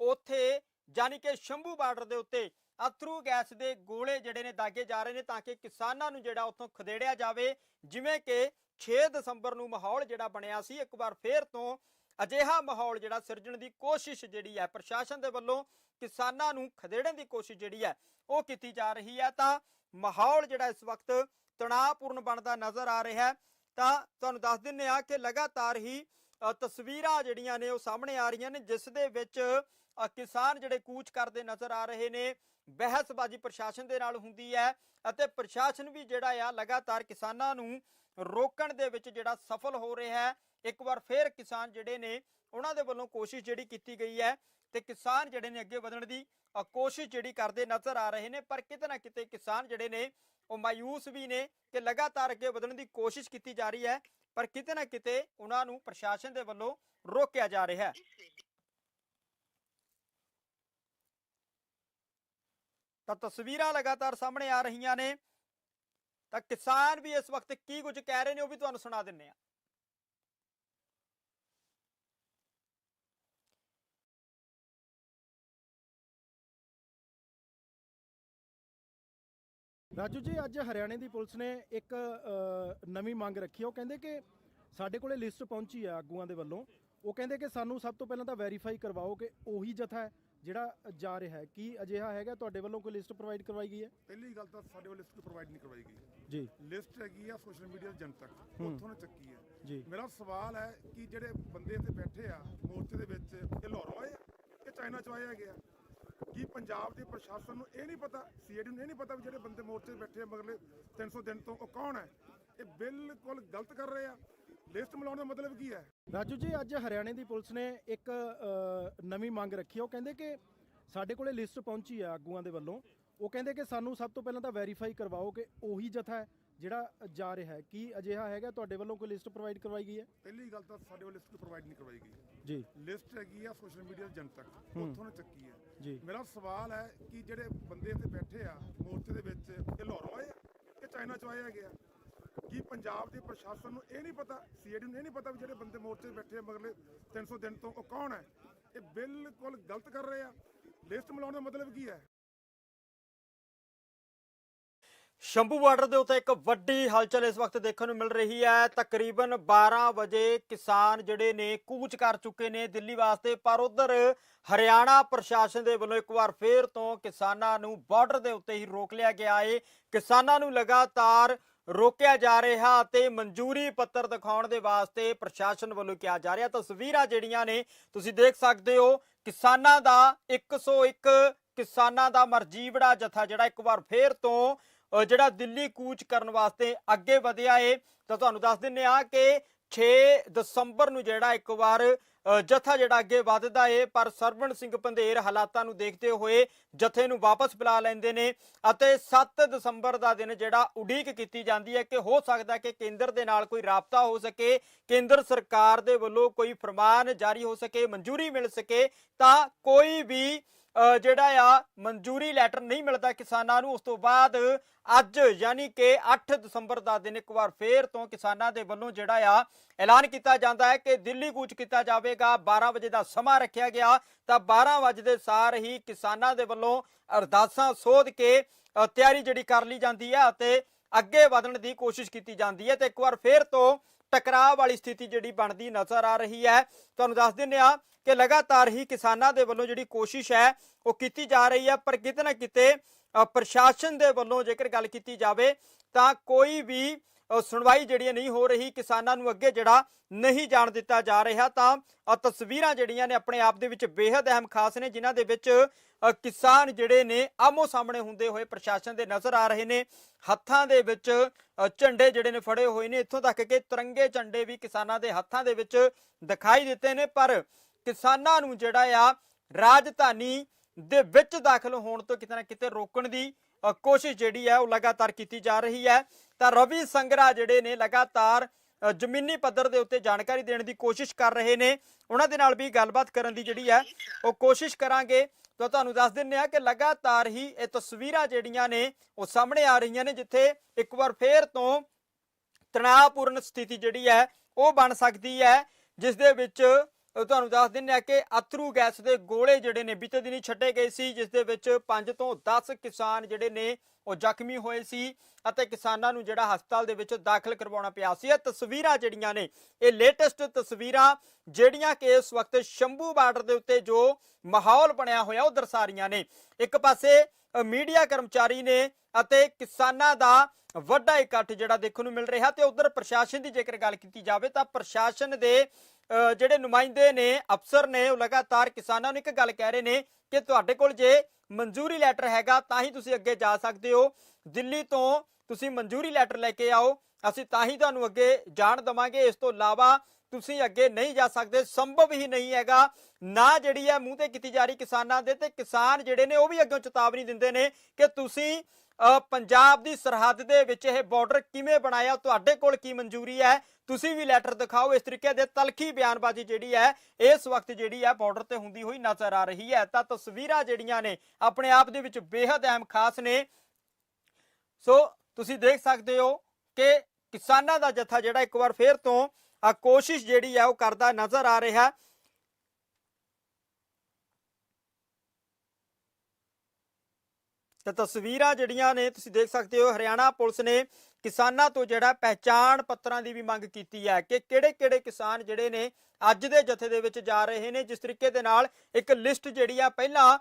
ਉੱਥੇ ਜਾਨੀ ਕਿ ਸ਼ੰਭੂ ਬਾਰਡਰ ਦੇ ਉੱਤੇ ਅਥਰੂ ਗੈਸ ਦੇ ਗੋਲੇ ਜਿਹੜੇ ਨੇ ਦਾਗੇ ਜਾ ਰਹੇ ਨੇ ਤਾਂ ਕਿ ਕਿਸਾਨਾਂ ਨੂੰ ਜਿਹੜਾ ਉੱਥੋਂ ਖਦੇੜਿਆ ਜਾਵੇ। ਜਿਵੇਂ ਕਿ 6 ਦਸੰਬਰ ਨੂੰ ਮਾਹੌਲ ਜਿਹੜਾ ਬਣਿਆ ਸੀ, ਇੱਕ ਵਾਰ ਫੇਰ ਤੋਂ ਅਜਿਹਾ ਮਾਹੌਲ ਜਿਹੜਾ ਸਿਰਜਣ ਦੀ ਕੋਸ਼ਿਸ਼ ਜਿਹੜੀ ਹੈ, ਪ੍ਰਸ਼ਾਸਨ ਦੇ ਵੱਲੋਂ ਕਿਸਾਨਾਂ ਨੂੰ ਖਦੇੜਨ ਦੀ ਕੋਸ਼ਿਸ਼ ਜਿਹੜੀ ਹੈ ਉਹ ਕੀਤੀ ਜਾ ਰਹੀ ਹੈ। ਤਾਂ ਮਾਹੌਲ ਜਿਹੜਾ ਇਸ ਵਕਤ ਤਣਾਅਪੂਰਨ ਬਣਦਾ ਨਜ਼ਰ ਆ ਰਿਹਾ ਹੈ। ਤਾਂ ਤੁਹਾਨੂੰ ਦੱਸ ਦਿੰਨੇ ਆ ਕਿ ਲਗਾਤਾਰ ਹੀ ਤਸਵੀਰਾਂ ਜਿਹੜੀਆਂ ਨੇ ਉਹ ਸਾਹਮਣੇ ਆ ਰਹੀਆਂ ਨੇ, ਜਿਸ ਦੇ ਵਿੱਚ ਕਿਸਾਨ ਜਿਹੜੇ ਕੂਚ ਕਰਦੇ ਨਜ਼ਰ ਆ ਰਹੇ ਨੇ, ਬਹਿਸਬਾਜ਼ੀ ਪ੍ਰਸ਼ਾਸਨ ਦੇ ਨਾਲ ਹੁੰਦੀ ਹੈ ਅਤੇ ਪ੍ਰਸ਼ਾਸਨ ਵੀ ਜਿਹੜਾ ਆ ਲਗਾਤਾਰ ਕਿਸਾਨਾਂ ਨੂੰ ਰੋਕਣ ਦੇ ਵਿੱਚ ਜਿਹੜਾ ਸਫਲ ਹੋ ਰਿਹਾ ਹੈ। ਇੱਕ ਵਾਰ ਫੇਰ ਕਿਸਾਨ ਜਿਹੜੇ ਨੇ, ਉਹਨਾਂ ਦੇ ਵੱਲੋਂ ਕੋਸ਼ਿਸ਼ ਜਿਹੜੀ ਕੀਤੀ ਗਈ ਹੈ ਤੇ ਕਿਸਾਨ ਜਿਹੜੇ ਨੇ ਅੱਗੇ ਵਧਣ ਦੀ ਕੋਸ਼ਿਸ਼ ਜਿਹੜੀ ਕਰਦੇ ਨਜ਼ਰ ਆ ਰਹੇ ਨੇ, ਪਰ ਕਿਤੇ ਨਾ ਕਿਤੇ ਕਿਸਾਨ ਜਿਹੜੇ ਨੇ, ਉਹ ਮਾਯੂਸ ਵੀ ਨੇ ਕਿ ਲਗਾਤਾਰ ਅੱਗੇ ਵਧਣ ਦੀ ਕੋਸ਼ਿਸ਼ ਕੀਤੀ ਜਾ ਰਹੀ ਹੈ, ਪਰ ਕਿਤੇ ਨਾ ਕਿਤੇ ਉਹਨਾਂ ਨੂੰ ਪ੍ਰਸ਼ਾਸਨ ਦੇ ਵੱਲੋਂ ਰੋਕਿਆ ਜਾ ਰਿਹਾ ਹੈ। ਤਾਂ ਤਸਵੀਰਾਂ ਲਗਾਤਾਰ ਸਾਹਮਣੇ ਆ ਰਹੀਆਂ ਨੇ। ਤਾਂ ਕਿਸਾਨ ਵੀ ਇਸ ਵਕਤ ਕੀ ਕੁਝ ਕਹਿ ਰਹੇ ਨੇ ਉਹ ਵੀ ਤੁਹਾਨੂੰ ਸੁਣਾ ਦਿੰਨੇ ਆ ਰਾਜੂ ਜੀ ਅੱਜ ਹਰਿਆਣੇ ਦੀ ਪੁਲਿਸ ਨੇ ਇੱਕ ਨਵੀਂ ਮੰਗ ਰੱਖੀ ਉਹ ਕਹਿੰਦੇ ਕਿ ਸਾਡੇ ਕੋਲੇ ਲਿਸਟ ਪਹੁੰਚੀ ਆ ਆਗੂਆਂ ਦੇ ਵੱਲੋਂ। ਉਹ ਕਹਿੰਦੇ ਕਿ ਸਾਨੂੰ ਸਭ ਤੋਂ ਪਹਿਲਾਂ ਤਾਂ ਵੈਰੀਫਾਈ ਕਰਵਾਓ ਕਿ ਉਹੀ ਜਥਾ ਹੈ ਜਿਹੜਾ ਜਾ ਰਿਹਾ ਹੈ। ਕੀ ਅਜਿਹਾ ਹੈਗਾ? ਤੁਹਾਡੇ ਵੱਲੋਂ ਕੋਈ ਲਿਸਟ ਪ੍ਰੋਵਾਈਡ ਕਰਵਾਈ ਗਈ ਹੈ? ਪਹਿਲੀ ਗੱਲ ਤਾਂ ਸਾਡੇ ਵੱਲ ਲਿਸਟ ਪ੍ਰੋਵਾਈਡ ਨਹੀਂ ਕਰਵਾਈ ਗਈ। ਜੀ। ਲਿਸਟ ਹੈਗੀ ਆ ਸੋਸ਼ਲ ਮੀਡੀਆ ਜਨ ਤੱਕ। ਉੱਥੋਂ ਨੇ ਚੱਕੀ ਹੈ। ਜੀ। ਮੇਰਾ ਸਵਾਲ ਹੈ ਕਿ ਜਿਹੜੇ ਬੰਦੇ ਇੱਥੇ ਬੈਠੇ ਆ ਮੋਰਚੇ ਦੇ ਵਿੱਚ ਇਹ ਲਾਹੌਰੋਂ ਆਏ ਆ? ਕਿ ਚਾਈਨਾ ਚੋਂ ਆਏ ਹੈਗੇ ਆ? ਕੀ ਪੰਜਾਬ ਦੇ ਪ੍ਰਸ਼ਾਸਨ ਨੂੰ ਇਹ ਨਹੀਂ ਪਤਾ ਸੀਆਈਡੀ ਨੂੰ ਇਹ ਨਹੀਂ ਪਤਾ ਵੀ ਜਿਹੜੇ ਬੰਦੇ ਮੋਰਚੇ ਬੈਠੇ ਮਗਰਲੇ 300 ਦਿਨ ਤੋਂ, ਉਹ ਕੌਣ ਹੈ? ਇਹ ਬਿਲਕੁਲ ਗਲਤ ਕਰ ਰਹੇ ਆ। ਲਿਸਟ ਮਿਲਾਉਣ ਦਾ ਮਤਲਬ ਕੀ ਹੈ? ਰਾਜੂ ਜੀ, ਅੱਜ ਹਰਿਆਣੇ ਦੀ ਪੁਲਿਸ ਨੇ ਇੱਕ ਨਵੀਂ ਮੰਗ ਰੱਖੀ ਉਹ ਕਹਿੰਦੇ ਕਿ ਸਾਡੇ ਕੋਲੇ ਲਿਸਟ ਪਹੁੰਚੀ ਆ ਆਗੂਆਂ ਦੇ ਵੱਲੋਂ। ਉਹ ਕਹਿੰਦੇ ਕਿ ਸਾਨੂੰ ਸਭ ਤੋਂ ਪਹਿਲਾਂ ਤਾਂ ਵੈਰੀਫਾਈ ਕਰਵਾਓ ਕਿ ਉਹੀ ਜਥਾ ਹੈ। ਜਿਹੜਾ ਜਾ ਰਿਹਾ ਹੈ ਕੀ ਅਜਿਹਾ ਹੈਗਾ ਤੁਹਾਡੇ ਵੱਲੋਂ ਕੋਈ ਲਿਸਟ ਪ੍ਰੋਵਾਈਡ ਕਰਵਾਈ ਗਈ ਹੈ? ਪਹਿਲੀ ਗੱਲ ਤਾਂ ਸਾਡੇ ਵੱਲ ਲਿਸਟ ਪ੍ਰੋਵਾਈਡ ਨਹੀਂ ਕਰਵਾਈ ਗਈ। ਜੀ। ਲਿਸਟ ਹੈਗੀ ਆ ਸੋਸ਼ਲ ਮੀਡੀਆ ਜਨ ਤੱਕ ਹੂੰ। ਉੱਥੋਂ ਨੇ ਚੱਕੀ ਹੈ। ਜੀ। ਮੇਰਾ ਸਵਾਲ ਹੈ ਕਿ ਜਿਹੜੇ ਬੰਦੇ ਇੱਥੇ ਬੈਠੇ ਆ ਮੋਰਚੇ ਦੇ ਵਿੱਚ ਇਹ ਲਾਹੌਰੋਂ ਆਏ ਆ ਕਿ ਚਾਈਨਾ ਚੋਂ ਆਏ ਹੈਗੇ ਆ? ਕੀ ਪੰਜਾਬ ਦੇ ਪ੍ਰਸ਼ਾਸਨ ਨੂੰ ਇਹ ਨਹੀਂ ਪਤਾ ਸੀਆਈਡੀ ਨੂੰ ਇਹ ਨਹੀਂ ਪਤਾ ਵੀ ਜਿਹੜੇ ਬੰਦੇ ਮੋਰਚੇ 'ਤੇ ਬੈਠੇ ਆ ਮਗਰਲੇ 300 ਦਿਨ ਤੋਂ ਉਹ ਕੌਣ ਹੈ? ਇਹ ਬਿਲਕੁਲ ਗਲਤ ਕਰ ਰਹੇ ਆ। ਲਿਸਟ ਮਿਲਾਉਣ ਦਾ ਮਤਲਬ ਕੀ ਹੈ? ਸ਼ੰਭੂ ਬਾਰਡਰ ਦੇ ਉੱਤੇ ਇੱਕ ਵੱਡੀ ਹਲਚਲ ਇਸ ਵਕਤ ਦੇਖਣ ਨੂੰ ਮਿਲ ਰਹੀ ਹੈ। ਤਕਰੀਬਨ 12 ਵਜੇ ਕਿਸਾਨ ਜਿਹੜੇ ਨੇ ਕੂਚ ਕਰ ਚੁੱਕੇ ਨੇ ਦਿੱਲੀ ਵਾਸਤੇ, ਪਰ ਉਧਰ ਹਰਿਆਣਾ ਪ੍ਰਸ਼ਾਸਨ ਦੇ ਵੱਲੋਂ ਇੱਕ ਵਾਰ ਫੇਰ ਤੋਂ ਕਿਸਾਨਾਂ ਨੂੰ ਬਾਰਡਰ ਦੇ ਉੱਤੇ ਹੀ ਰੋਕ ਲਿਆ ਗਿਆ ਏ। ਕਿਸਾਨਾਂ ਨੂੰ ਲਗਾਤਾਰ ਰੋਕਿਆ ਜਾ ਰਿਹਾ ਅਤੇ ਮਨਜ਼ੂਰੀ ਪੱਤਰ ਦਿਖਾਉਣ ਦੇ ਵਾਸਤੇ ਪ੍ਰਸ਼ਾਸਨ ਵੱਲੋਂ ਕਿਹਾ ਜਾ ਰਿਹਾ। ਤਸਵੀਰਾਂ ਜਿਹੜੀਆਂ ਨੇ ਤੁਸੀਂ ਦੇਖ ਸਕਦੇ ਹੋ, ਕਿਸਾਨਾਂ ਦਾ 101 ਕਿਸਾਨਾਂ ਦਾ ਮਰਜੀਵੜਾ ਜਥਾ ਜਿਹੜਾ ਇੱਕ ਵਾਰ ਫੇਰ ਤੋਂ ਜਿਹੜਾ ਦਿੱਲੀ ਕੂਚ ਕਰਨ ਵਾਸਤੇ ਅੱਗੇ ਵਧਿਆ ਏ, ਤਾਂ ਤੁਹਾਨੂੰ ਦੱਸ ਦਿੰਨੇ ਆ ਕਿ 6 ਦਸੰਬਰ ਨੂੰ ਜਿਹੜਾ ਇੱਕ ਵਾਰ ਜਥਾ ਜਿਹੜਾ ਅੱਗੇ ਵੱਧਦਾ ਏ, ਪਰ ਸਰਵਣ ਸਿੰਘ ਪੰਧੇਰ ਹਾਲਾਤਾਂ ਨੂੰ ਦੇਖਦੇ ਹੋਏ ਜਥੇ ਨੂੰ ਵਾਪਸ ਬੁਲਾ ਲੈਂਦੇ ਨੇ ਅਤੇ 7 ਦਸੰਬਰ ਦਾ ਦਿਨ ਜਿਹੜਾ ਉਡੀਕ ਕੀਤੀ ਜਾਂਦੀ ਹੈ ਕਿ ਹੋ ਸਕਦਾ ਕਿ ਕੇਂਦਰ ਦੇ ਨਾਲ ਕੋਈ ਰਾਬਤਾ ਹੋ ਸਕੇ, ਕੇਂਦਰ ਸਰਕਾਰ ਦੇ ਵੱਲੋਂ ਕੋਈ ਫਰਮਾਨ ਜਾਰੀ ਹੋ ਸਕੇ, ਮਨਜ਼ੂਰੀ ਮਿਲ ਸਕੇ, ਤਾਂ ਕੋਈ ਵੀ ਜਿਹੜਾ ਆ, ਮਨਜ਼ੂਰੀ ਲੈਟਰ ਨਹੀਂ ਮਿਲਦਾ ਕਿਸਾਨਾਂ ਨੂੰ। ਉਸ ਤੋਂ ਬਾਅਦ ਅੱਜ ਯਾਨੀ ਕਿ 8 ਦਸੰਬਰ ਦਾ ਦਿਨ ਇੱਕ ਵਾਰ ਫੇਰ ਤੋਂ ਕਿਸਾਨਾਂ ਦੇ ਵੱਲੋਂ ਜਿਹੜਾ ਆ, ਐਲਾਨ ਕੀਤਾ ਜਾਂਦਾ ਹੈ ਕਿ ਦਿੱਲੀ ਕੂਚ ਕੀਤਾ ਜਾਵੇਗਾ। 12 ਵਜੇ ਦਾ ਸਮਾਂ ਰੱਖਿਆ ਗਿਆ। ਤਾਂ 12 ਵਜੇ ਦੇ ਸਾਰ ਹੀ ਕਿਸਾਨਾਂ ਦੇ ਵੱਲੋਂ ਅਰਦਾਸਾਂ ਸੋਧ ਕੇ ਤਿਆਰੀ ਜਿਹੜੀ ਕਰ ਲਈ ਜਾਂਦੀ ਹੈ ਅਤੇ ਅੱਗੇ ਵਧਣ ਦੀ ਕੋਸ਼ਿਸ਼ ਕੀਤੀ ਜਾਂਦੀ ਹੈ। ਤੇ ਇੱਕ ਵਾਰ ਫੇਰ ਤੋਂ ਟਕਰਾਅ ਵਾਲੀ ਸਥਿਤੀ ਜਿਹੜੀ ਬਣਦੀ ਨਜ਼ਰ ਆ ਰਹੀ ਹੈ। ਤੁਹਾਨੂੰ ਦੱਸ ਦਿੰਨੇ ਆ ਕਿ ਲਗਾਤਾਰ ਹੀ ਕਿਸਾਨਾਂ ਦੇ ਵੱਲੋਂ ਜਿਹੜੀ ਕੋਸ਼ਿਸ਼ ਹੈ ਉਹ ਕੀਤੀ ਜਾ ਰਹੀ ਹੈ। ਪਰ ਕਿਤੇ ਨਾ ਕਿਤੇ ਅ, ਪ੍ਰਸ਼ਾਸਨ ਦੇ ਵੱਲੋਂ ਜੇਕਰ ਗੱਲ ਕੀਤੀ ਜਾਵੇ ਤਾਂ ਕੋਈ ਵੀ ਸੁਣਵਾਈ ਜਿਹੜੀ ਨਹੀਂ ਹੋ ਰਹੀ, ਕਿਸਾਨਾਂ ਨੂੰ ਅੱਗੇ ਜਿਹੜਾ ਨਹੀਂ ਜਾਣ ਦਿੱਤਾ ਜਾ ਰਿਹਾ, ਤਾਂ ਤਸਵੀਰਾਂ ਜਿਹੜੀਆਂ ਨੇ ਆਪਣੇ ਆਪ ਦੇ ਵਿੱਚ ਬੇहद ਅਹਿਮ ਖਾਸ ਨੇ, ਜਿਨ੍ਹਾਂ ਦੇ ਵਿੱਚ ਕਿਸਾਨ ਜਿਹੜੇ ਨੇ ਆਮੋ ਸਾਹਮਣੇ ਹੁੰਦੇ ਹੋਏ ਪ੍ਰਸ਼ਾਸਨ ਦੇ ਨਜ਼ਰ ਆ ਰਹੇ ਨੇ। ਹੱਥਾਂ ਦੇ ਵਿੱਚ ਝੰਡੇ ਜਿਹੜੇ ਨੇ ਫੜੇ ਹੋਏ ਨੇ, ਇੱਥੋਂ ਤੱਕ ਕਿ ਤਿਰੰਗੇ ਝੰਡੇ ਵੀ ਕਿਸਾਨਾਂ ਦੇ ਹੱਥਾਂ ਦੇ ਵਿੱਚ ਦਿਖਾਈ ਦਿੱਤੇ ਨੇ, ਪਰ ਕਿਸਾਨਾਂ ਨੂੰ ਜਿਹੜਾ ਆ, ਰਾਜਧਾਨੀ ਦੇ ਵਿੱਚ ਦਾਖਲ ਹੋਣ ਤੋਂ ਕਿਤੇ ਨਾ ਕਿਤੇ ਰੋਕਣ ਦੀ ਕੋਸ਼ਿਸ਼ ਜਿਹੜੀ ਹੈ ਉਹ ਲਗਾਤਾਰ ਕੀਤੀ ਜਾ ਰਹੀ ਹੈ। ਤਾਂ ਰਵੀ ਸੰਗਰਾ ਜਿਹੜੇ ਨੇ ਲਗਾਤਾਰ ਜ਼ਮੀਨੀ ਪੱਧਰ ਦੇ ਉੱਤੇ ਜਾਣਕਾਰੀ ਦੇਣ ਦੀ ਕੋਸ਼ਿਸ਼ ਕਰ ਰਹੇ ਨੇ। ਉਹਨਾਂ ਦੇ ਨਾਲ ਵੀ ਗੱਲਬਾਤ ਕਰਨ ਦੀ ਜਿਹੜੀ ਹੈ, ਉਹ ਕੋਸ਼ਿਸ਼ ਕਰਾਂਗੇ। ਤਾਂ ਤੁਹਾਨੂੰ ਦੱਸ ਦਿੰਨੇ ਆ ਕਿ ਲਗਾਤਾਰ ਹੀ ਇਹ ਤਸਵੀਰਾਂ ਜਿਹੜੀਆਂ ਨੇ, ਉਹ ਸਾਹਮਣੇ ਆ ਰਹੀਆਂ ਨੇ, ਜਿੱਥੇ ਇੱਕ ਵਾਰ ਫੇਰ ਤੋਂ ਤਣਾਅਪੂਰਨ ਸਥਿਤੀ ਜਿਹੜੀ ਹੈ, ਉਹ ਬਣ ਸਕਦੀ ਹੈ, ਜਿਸ ਦੇ ਵਿੱਚ ਤੁਹਾਨੂੰ ਦੱਸ ਦਿੰਨੇ ਆ ਕਿ ਅਥਰੂ ਗੈਸ ਦੇ ਗੋਲੇ ਜਿਹੜੇ ਨੇ ਬੀਤੇ ਦਿਨੀ ਛੱਡੇ ਗਏ ਸੀ, ਜਿਸ ਦੇ ਵਿੱਚ 5 ਤੋਂ 10 ਕਿਸਾਨ ਜਿਹੜੇ ਨੇ ਉਹ ਜ਼ਖਮੀ ਹੋਏ ਸੀ ਅਤੇ ਕਿਸਾਨਾਂ ਨੂੰ ਜਿਹੜਾ ਹਸਪਤਾਲ ਦੇ ਵਿੱਚ ਦਾਖਲ ਕਰਵਾਉਣਾ ਪਿਆ ਸੀ। ਇਹ ਤਸਵੀਰਾਂ ਜਿਹੜੀਆਂ ਨੇ, ਇਹ ਲੇਟੈਸਟ ਤਸਵੀਰਾਂ ਜਿਹੜੀਆਂ ਕਿ ਇਸ ਵਕਤ ਸ਼ੰਭੂ ਬਾਰਡਰ ਦੇ ਉੱਤੇ ਜੋ ਮਾਹੌਲ ਬਣਿਆ ਹੋਇਆ, ਉਹ ਦਰਸਾ ਰਹੀਆਂ ਨੇ। ਇੱਕ ਪਾਸੇ ਮੀਡੀਆ ਕਰਮਚਾਰੀ ਨੇ ਅਤੇ ਕਿਸਾਨਾਂ ਦਾ ਵੱਡਾ ਇਕੱਠ ਜਿਹੜਾ ਦੇਖਣ ਨੂੰ ਮਿਲ ਰਿਹਾ ਤੇ ਉਧਰ ਪ੍ਰਸ਼ਾਸਨ ਦੀ ਜੇਕਰ ਗੱਲ ਕੀਤੀ ਜਾਵੇ ਤਾਂ ਪ੍ਰਸ਼ਾਸਨ ਦੇ ਜਿਹੜੇ ਨੁਮਾਇੰਦੇ ਨੇ, ਅਫਸਰ ਨੇ, ਉਹ ਲਗਾਤਾਰ ਕਿਸਾਨਾਂ ਨੂੰ ਇੱਕ ਗੱਲ ਕਹਿ ਰਹੇ ਨੇ ਕਿ ਤੁਹਾਡੇ ਕੋਲ ਜੇ ਮਨਜ਼ੂਰੀ ਲੈਟਰ ਹੈਗਾ ਤਾਂ ਹੀ ਤੁਸੀਂ ਅੱਗੇ ਜਾ ਸਕਦੇ ਹੋ। ਦਿੱਲੀ ਤੋਂ ਤੁਸੀਂ ਮਨਜ਼ੂਰੀ ਲੈਟਰ ਲੈ ਕੇ ਆਓ, ਅਸੀਂ ਤਾਂ ਹੀ ਤੁਹਾਨੂੰ ਅੱਗੇ ਜਾਣ ਦਵਾਂਗੇ। ਇਸ ਤੋਂ ਇਲਾਵਾ ਤੁਸੀਂ ਅੱਗੇ ਨਹੀਂ ਜਾ ਸਕਦੇ, ਸੰਭਵ ਹੀ ਨਹੀਂ ਹੈਗਾ। ਨਾ ਜਿਹੜੀ ਹੈ ਮੂੰਹ ਤੇ ਕੀਤੀ ਜਾ ਰਹੀ ਕਿਸਾਨਾਂ ਦੇ ਤੇ ਕਿਸਾਨ ਜਿਹੜੇ ਨੇ ਉਹ ਵੀ ਅੱਗੇ ਚੇਤਾਵਨੀ ਦਿੰਦੇ ਨੇ ਕਿ ਤੁਸੀਂ ਪੰਜਾਬ ਦੀ ਸਰਹੱਦ ਦੇ ਵਿੱਚ ਇਹ ਬਾਰਡਰ ਕਿਵੇਂ ਬਣਾਇਆ? ਤੁਹਾਡੇ ਕੋਲ ਕੀ ਮਨਜ਼ੂਰੀ ਹੈ? ਤੁਸੀਂ ਵੀ ਲੈਟਰ ਦਿਖਾਓ। ਇਸ ਤਰੀਕੇ ਦੇ ਤਲਖੀ ਬਿਆਨਬਾਜ਼ੀ ਜਿਹੜੀ ਹੈ, ਇਸ ਵਕਤ ਜਿਹੜੀ ਹੈ ਬਾਰਡਰ ਤੇ ਹੁੰਦੀ ਹੋਈ ਨਜ਼ਰ ਆ ਰਹੀ ਹੈ। ਤਾਂ ਤਸਵੀਰਾਂ ਜਿਹੜੀਆਂ ਨੇ, ਆਪਣੇ ਆਪ ਦੇ ਵਿੱਚ ਬੇहद ਅਹਿਮ ਖਾਸ ਨੇ। ਸੋ ਤੁਸੀਂ ਦੇਖ ਸਕਦੇ ਹੋ ਕਿ ਕਿਸਾਨਾਂ ਦਾ ਜਥਾ ਜਿਹੜਾ ਇੱਕ ਵਾਰ ਫੇਰ ਤੋਂ ਆ ਕੋਸ਼ਿਸ਼ ਜਿਹੜੀ ਹੈ ਉਹ ਕਰਦਾ ਨਜ਼ਰ ਆ ਰਿਹਾ ਹੈ ਤਾਂ ਤਸਵੀਰਾਂ ਜਿਹੜੀਆਂ ਨੇ ਤੁਸੀਂ ਦੇਖ ਸਕਦੇ ਹੋ, ਹਰਿਆਣਾ ਪੁਲਿਸ ਨੇ ਕਿਸਾਨਾਂ ਤੋਂ ਜਿਹੜਾ ਪਹਿਚਾਣ ਪੱਤਰਾਂ ਦੀ ਵੀ ਮੰਗ ਕੀਤੀ ਹੈ ਕਿ ਕਿਹੜੇ-ਕਿਹੜੇ ਕਿਸਾਨ ਜਿਹੜੇ ਨੇ ਅੱਜ ਦੇ ਜਥੇ ਦੇ ਵਿੱਚ ਜਾ ਰਹੇ ਨੇ। ਜਿਸ ਤਰੀਕੇ ਦੇ ਨਾਲ ਇੱਕ ਲਿਸਟ ਜਿਹੜੀ ਆ ਪਹਿਲਾਂ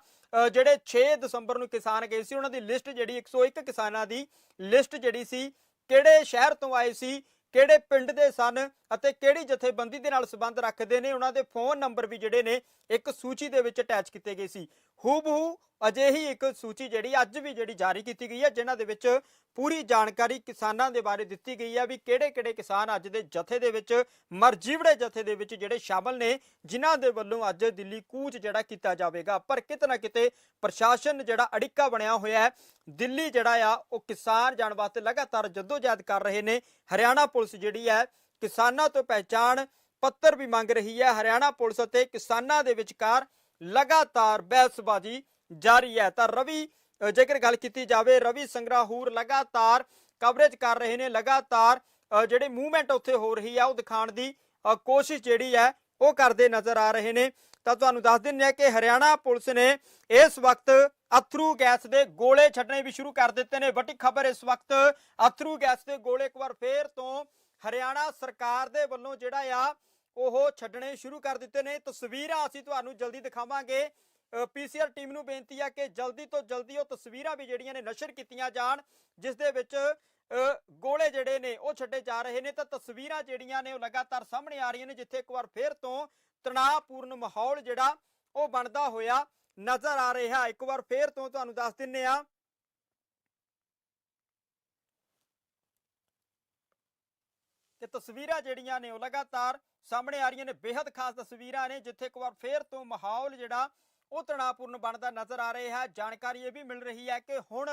ਜਿਹੜੇ 6 ਦਸੰਬਰ ਨੂੰ ਕਿਸਾਨ ਗਏ ਸੀ, ਉਹਨਾਂ ਦੀ ਲਿਸਟ ਜਿਹੜੀ 101 ਕਿਸਾਨਾਂ ਦੀ ਲਿਸਟ ਜਿਹੜੀ ਸੀ, ਕਿਹੜੇ ਸ਼ਹਿਰ ਤੋਂ ਆਏ ਸੀ, ਕਿਹੜੇ ਪਿੰਡ ਦੇ ਸਨ ਅਤੇ ਕਿਹੜੀ ਜਥੇਬੰਦੀ ਦੇ ਨਾਲ ਸੰਬੰਧ ਰੱਖਦੇ ਨੇ, ਉਹਨਾਂ ਦੇ ਫੋਨ ਨੰਬਰ ਵੀ ਜਿਹੜੇ ਨੇ ਇੱਕ ਸੂਚੀ ਦੇ ਵਿੱਚ ਅਟੈਚ ਕੀਤੇ ਗਏ ਸੀ। ਹੂਬਹੂ ਅਜਿਹੀ ਇੱਕ ਸੂਚੀ ਜਿਹੜੀ ਅੱਜ ਵੀ ਜਿਹੜੀ ਜਾਰੀ ਕੀਤੀ ਗਈ ਹੈ, ਜਿਨ੍ਹਾਂ ਦੇ ਵਿੱਚ ਪੂਰੀ ਜਾਣਕਾਰੀ ਕਿਸਾਨਾਂ ਦੇ ਬਾਰੇ ਦਿੱਤੀ ਗਈ ਹੈ ਵੀ ਕਿਹੜੇ-ਕਿਹੜੇ ਕਿਸਾਨ ਅੱਜ ਦੇ ਜਥੇ ਦੇ ਵਿੱਚ, ਮਰਜੀਵੜੇ ਜਥੇ ਦੇ ਵਿੱਚ ਜਿਹੜੇ ਸ਼ਾਮਲ ਨੇ, ਜਿਨ੍ਹਾਂ ਦੇ ਵੱਲੋਂ ਅੱਜ ਦਿੱਲੀ ਕੂਚ ਜਿਹੜਾ ਕੀਤਾ ਜਾਵੇਗਾ। ਪਰ ਕਿਤੇ ਨਾ ਕਿਤੇ ਪ੍ਰਸ਼ਾਸਨ ਜਿਹੜਾ ਅੜਿੱਕਾ ਬਣਿਆ ਹੋਇਆ ਹੈ, ਦਿੱਲੀ ਜਿਹੜਾ ਆ, ਉਹ ਕਿਸਾਨ ਜਾਣ ਵਾਸਤੇ ਲਗਾਤਾਰ ਜਦੋਜਹਿਦ ਕਰ ਰਹੇ ਨੇ। ਹਰਿਆਣਾ ਪੁਲਿਸ ਜਿਹੜੀ ਹੈ, ਕਿਸਾਨਾਂ ਤੋਂ ਪਹਿਚਾਣ ਪੱਤਰ ਵੀ ਮੰਗ ਰਹੀ ਹੈ। ਹਰਿਆਣਾ ਪੁਲਿਸ ਅਤੇ ਕਿਸਾਨਾਂ ਦੇ ਵਿਚਕਾਰ ਲਗਾਤਾਰ ਬਹਿਸਬਾਜ਼ੀ ਜਾਰੀ ਹੈ। ਤਾਂ ਰਵੀ ਜੇਕਰ ਗੱਲ ਕੀਤੀ ਜਾਵੇ ਰਵੀ ਸੰਗਰਾਹੂਰ ਲਗਾਤਾਰ ਕਵਰੇਜ ਕਰ ਰਹੇ ਨੇ। ਲਗਾਤਾਰ ਅ, ਜਿਹੜੇ ਮੂਵਮੈਂਟ ਉੱਥੇ ਹੋ ਰਹੀ ਆ ਉਹ ਦਿਖਾਉਣ ਦੀ ਕੋਸ਼ਿਸ਼ ਜਿਹੜੀ ਹੈ ਉਹ ਕਰਦੇ ਨਜ਼ਰ ਆ ਰਹੇ ਨੇ। ਤਾਂ ਤੁਹਾਨੂੰ ਦੱਸ ਦਿੰਦੇ ਆ ਕਿ ਹਰਿਆਣਾ ਪੁਲਿਸ ਨੇ ਇਸ ਵਕਤ ਅਥਰੂ ਗੈਸ ਦੇ ਗੋਲੇ ਛੱਡਣੇ ਵੀ ਸ਼ੁਰੂ ਕਰ ਦਿੱਤੇ ਨੇ। ਵੱਡੀ ਖਬਰ ਇਸ ਵਕਤ ਅਥਰੂ ਗੈਸ ਦੇ ਗੋਲੇ ਇੱਕ ਵਾਰ ਫੇਰ ਤੋਂ ਹਰਿਆਣਾ ਸਰਕਾਰ ਦੇ ਵੱਲੋਂ ਜਿਹੜਾ ਆ ਉਹ ਛੱਡਣੇ ਸ਼ੁਰੂ ਕਰ ਦਿੱਤੇ ਨੇ। ਤਸਵੀਰਾਂ ਅਸੀਂ ਤੁਹਾਨੂੰ ਜਲਦੀ ਦਿਖਾਵਾਂਗੇ। ਪੀਸੀਆਰ ਟੀਮ ਨੂੰ ਬੇਨਤੀ ਹੈ ਕਿ ਜਲਦੀ ਤੋਂ ਜਲਦੀ ਉਹ ਤਸਵੀਰਾਂ ਵੀ ਜਿਹੜੀਆਂ ਨੇ ਨਸ਼ਰ ਕੀਤੀਆਂ ਜਾਣ ਜਿਸ ਦੇ ਵਿੱਚ ਅ, ਗੋਲੇ ਜਿਹੜੇ ਨੇ ਉਹ ਛੱਡੇ ਜਾ ਰਹੇ ਨੇ। ਤਾਂ ਤਸਵੀਰਾਂ ਜਿਹੜੀਆਂ ਨੇ ਉਹ ਲਗਾਤਾਰ ਸਾਹਮਣੇ ਆ ਰਹੀਆਂ ਨੇ ਜਿੱਥੇ ਇੱਕ ਵਾਰ ਫੇਰ ਤੋਂ ਤਣਾਅਪੂਰਨ ਮਾਹੌਲ ਜਿਹੜਾ ਉਹ ਬਣਦਾ ਹੋਇਆ ਨਜ਼ਰ ਆ ਰਿਹਾ। ਇੱਕ ਵਾਰ ਫੇਰ ਤੋਂ ਤੁਹਾਨੂੰ ਦੱਸ ਦਿੰਨੇ ਆ ਤੇ ਤਸਵੀਰਾਂ ਜਿਹੜੀਆਂ ਨੇ ਉਹ ਲਗਾਤਾਰ ਸਾਹਮਣੇ ਆ ਰਹੀਆਂ ਨੇ। ਬੇहद ਖਾਸ ਤਸਵੀਰਾਂ ਨੇ, ਜਿੱਥੇ ਇੱਕ ਵਾਰ ਫੇਰ ਤੋਂ ਮਾਹੌਲ ਜਿਹੜਾ ਉਹ ਤਣਾਅਪੂਰਨ ਬਣਦਾ ਨਜ਼ਰ ਆ ਰਿਹਾ ਹੈ। ਜਾਣਕਾਰੀ ਇਹ ਵੀ ਮਿਲ ਰਹੀ ਹੈ ਕਿ ਹੁਣ